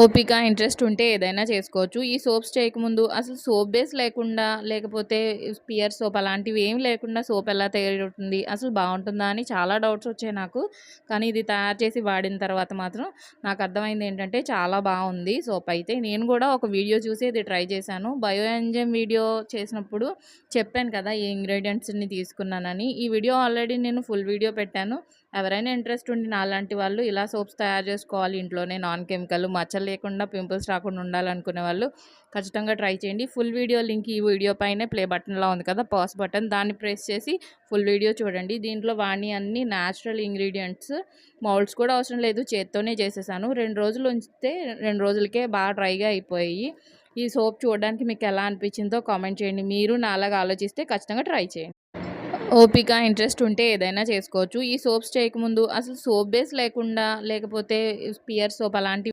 ఓపిక ఇంట్రెస్ట్ ఉంటే ఏదైనా చేసుకోవచ్చు. ఈ సోప్స్ చేయకముందు అసలు సోప్ బేస్ లేకుండా లేకపోతే పియర్ సోప్ అలాంటివి ఏం లేకుండా సోప్ ఎలా తయారవుతుంది అసలు బాగుంటుందా అని చాలా డౌట్స్ వచ్చాయి నాకు. కానీ ఇది తయారు చేసి వాడిన తర్వాత మాత్రం నాకు అర్థమైంది ఏంటంటే చాలా బాగుంది సోప్ అయితే. నేను కూడా ఒక వీడియో చూసి ఇది ట్రై చేశాను. బయో ఎంజైమ్ వీడియో చేసినప్పుడు చెప్పాను కదా ఈ ఇంగ్రీడియంట్స్ని తీసుకున్నానని. ఈ వీడియో ఆల్రెడీ నేను ఫుల్ వీడియో పెట్టాను. ఎవరైనా ఇంట్రెస్ట్ ఉండి నాలాంటి వాళ్ళు ఇలా సోప్స్ తయారు చేసుకోవాలి ఇంట్లోనే నాన్ కెమికల్ మచ్చలు లేకుండా పింపుల్స్ రాకుండా ఉండాలనుకునే వాళ్ళు ఖచ్చితంగా ట్రై చేయండి. ఫుల్ వీడియో లింక్ ఈ వీడియో పైనే ప్లే బటన్లో ఉంది కదా పాస్ బటన్ దాన్ని ప్రెస్ చేసి ఫుల్ వీడియో చూడండి. దీంట్లో వాణి అన్ని న్యాచురల్ ఇంగ్రీడియంట్స్ మౌల్డ్స్ కూడా అవసరం లేదు చేత్తోనే చేసేసాను. రెండు రోజులు ఉంచితే రెండు రోజులకే బాగా డ్రైగా అయిపోయి ఈ సోప్ చూడడానికి మీకు ఎలా అనిపించిందో కామెంట్ చేయండి. మీరు నాలాగా ఆలోచిస్తే ఖచ్చితంగా ట్రై చేయండి. ఓపిక ఇంట్రెస్ట్ ఉంటే ఏదైనా చేసుకోవచ్చు. ఈ సోప్స్ చేయకముందు అసలు సోప్ బేస్ లేకుండా లేకపోతే పియర్ సోప్ అలాంటివి